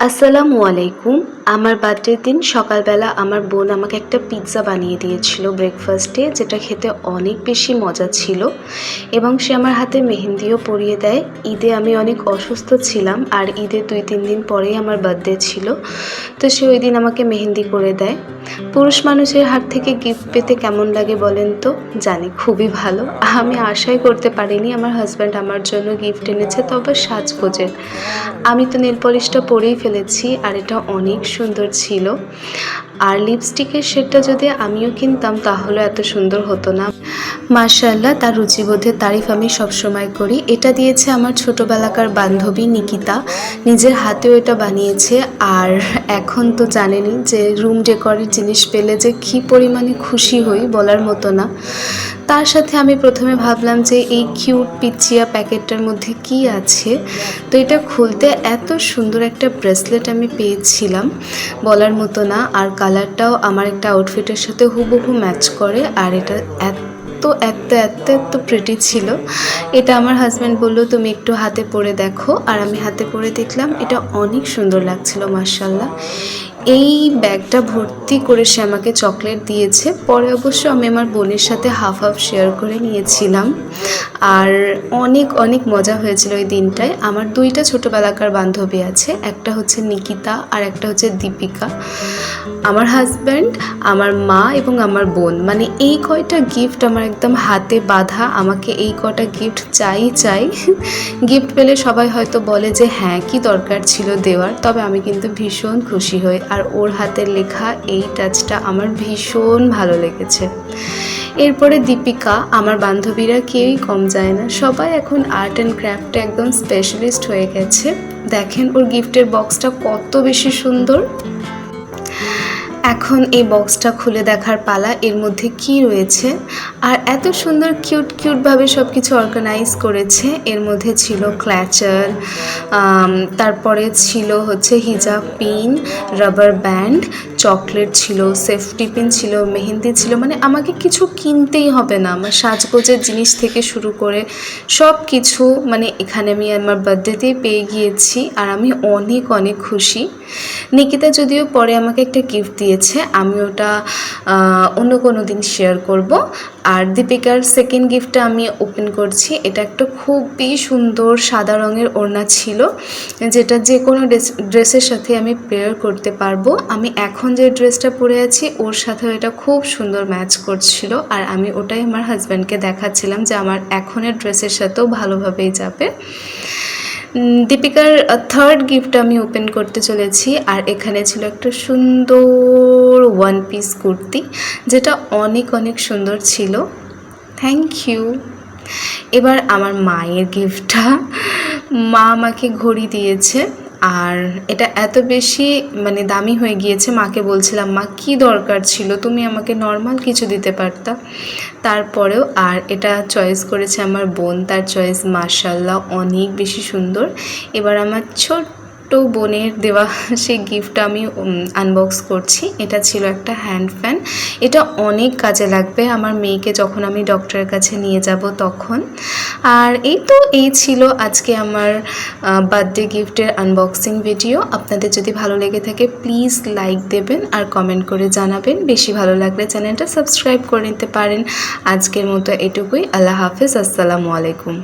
আসসালামু আলাইকুম। আমার বার্থডের দিন সকালবেলা আমার বোন আমাকে একটা পিৎজা বানিয়ে দিয়েছিল ব্রেকফাস্টে, যেটা খেতে অনেক বেশি মজা ছিল এবং সে আমার হাতে মেহেন্দিও পরিয়ে দেয়। ঈদে আমি অনেক অসুস্থ ছিলাম আর ঈদের দুই তিন দিন পরেই আমার বার্থডে ছিল। তো সে ওই দিন আমাকে মেহেন্দি করে দেয়। পুরুষ মানুষের হাত থেকে গিফট পেতে কেমন লাগে বলেন তো? জানি খুবই ভালো। আমি আশাই করতে পারিনি আমার হাজব্যান্ড আমার জন্য গিফট এনেছে, তবে সাজগোজের। আমি তো নেল পলিশটা পরেই ফেলেছি আর এটা অনেক সুন্দর ছিল। আর লিপস্টিকের শেডটা যদি আমিও কিনতাম, তাহলে এত সুন্দর হতো না। মার্শাল্লাহ তার রুচিবোধের তারিফ আমি সবসময় করি। এটা দিয়েছে আমার ছোটোবেলাকার বান্ধবী নিকিতা। নিজের হাতেও এটা বানিয়েছে। আর এখন তো জানেনি যে রুম ডেকরের জিনিস পেলে যে কী পরিমাণে খুশি হই বলার মতো না। তার সাথে আমি প্রথমে ভাবলাম যে এই কিউট পিচিয়া প্যাকেটটার মধ্যে কি আছে। তো এটা খুলতে এত সুন্দর একটা ব্রেসলেট আমি পেয়েছিলাম। বলার মতো না, আর কালারটাও আমার একটা আউটফিটের সাথে হুবহু ম্যাচ করে, আর এটা এত এত এত এত প্রিটি ছিল। এটা আমার হাজব্যান্ড বলল, তুমি একটু হাতে পরে দেখো। আর আমি হাতে পরে দেখলাম, এটা অনেক সুন্দর লাগছিল মার্শাল্লাহ এই ব্যাগটা ভর্তি করে সে আমাকে চকলেট দিয়েছে। পরে অবশ্য আমি আমার বোনের সাথে হাফ হাফ শেয়ার করে নিয়েছিলাম। আর অনেক অনেক মজা হয়েছিল ওই দিনটায়। আমার দুইটা ছোটোবেলাকার বান্ধবী আছে। একটা হচ্ছে নিকিতা আর একটা হচ্ছে দীপিকা। আমার হাজব্যান্ড আমার মা এবং আমার বোন। মানে এই কয়টা গিফট আমার একদম হাতে বাঁধা। আমাকে এই কটা গিফট চাই চাই। গিফট পেলে সবাই হয়তো বলে যে হ্যাঁ কি দরকার ছিল দেওয়ার? তবে আমি কিন্তু ভীষণ খুশি হই। আর ওর হাতের লেখা এই টাচটা আমার ভীষণ ভালো লেগেছে। এরপরে দীপিকা, আমার বান্ধবীরা কেউই কম যায় না। সবাই এখন আর্ট অ্যান্ড ক্রাফটে একদম স্পেশালিস্ট হয়ে গেছে। দেখেন ওর গিফটের বক্সটা কত বেশি সুন্দর। এখন এই বক্সটা খুলে দেখার পালা এর মধ্যে কি রয়েছে? আর এত সুন্দর কিউট কিউটভাবে সব কিছু অর্গানাইজ করেছে। এর মধ্যে ছিল ক্ল্যাচার তারপরে ছিল হচ্ছে হিজাব পিন রাবার ব্যান্ড চকলেট ছিল সেফটি পিন ছিল, মেহেন্দি ছিল। মানে আমাকে কিছু কিনতেই হবে না। আমার সাজগোজের জিনিস থেকে শুরু করে সব কিছু মানে এখানে আমি আমার বার্থডেতেই পেয়ে গিয়েছি। আর আমি অনেক অনেক খুশি। নিকিতা যদিও পরে আমাকে একটা গিফট দিয়েছে, আমি ওটা অন্য কোনো দিন শেয়ার করব। আর দীপিকার সেকেন্ড গিফটটা আমি ওপেন করছি, এটা একটা খুবই সুন্দর সাদা রঙের ওড়না ছিল, যেটা যে কোনো ড্রেসের সাথে আমি পেয়ার করতে পারব। আমি এখন যে ড্রেসটা পরে আছি, ওর সাথেও এটা খুব সুন্দর ম্যাচ করছিল, আর আমি ওটাই আমার হাজব্যান্ডকে দেখাচ্ছিলাম যে আমার এখনের ড্রেসের সাথেও ভালোভাবেই যাবে। দীপিকার থার্ড গিফট আমি ওপেন করতে চলেছি, আর এখানে ছিল একটা সুন্দর ওয়ান পিস কুর্তি, যেটা অনেক অনেক সুন্দর ছিল। থ্যাংক ইউ এবার আমার মায়ের গিফটটা মা আমাকে ঘড়ি দিয়েছে। আর এটা এত বেশি মানে দামি হয়ে গিয়েছে, মাকে বলছিলাম, মা, কি দরকার ছিল? তুমি আমাকে নর্মাল কিছু দিতে পারতা? তারপরেও, আর এটা চয়েস করেছে আমার বোন, তার চয়েস মার্শাল্লাহ অনেক বেশি সুন্দর। এবার আমার ছোট্ট বোনের দেওয়া সেই গিফটটা আমি আনবক্স করছি। এটা ছিল একটা হ্যান্ড ফ্যান এটা অনেক কাজে লাগবে আমার মেয়েকে যখন আমি ডক্টরের কাছে নিয়ে যাব তখন। আর এই তো এই ছিল আজকে আমার বার্থডে গিফটের আনবক্সিং ভিডিও আপনাদের যদি ভালো লেগে থাকে প্লিজ লাইক দেবেন আর কমেন্ট করে জানাবেন। বেশি ভালো লাগলে চ্যানেলটা সাবস্ক্রাইব করে নিতে পারেন। আজকের মতো এটুকুই। আল্লাহ হাফেজ। আসসালামু আলাইকুম।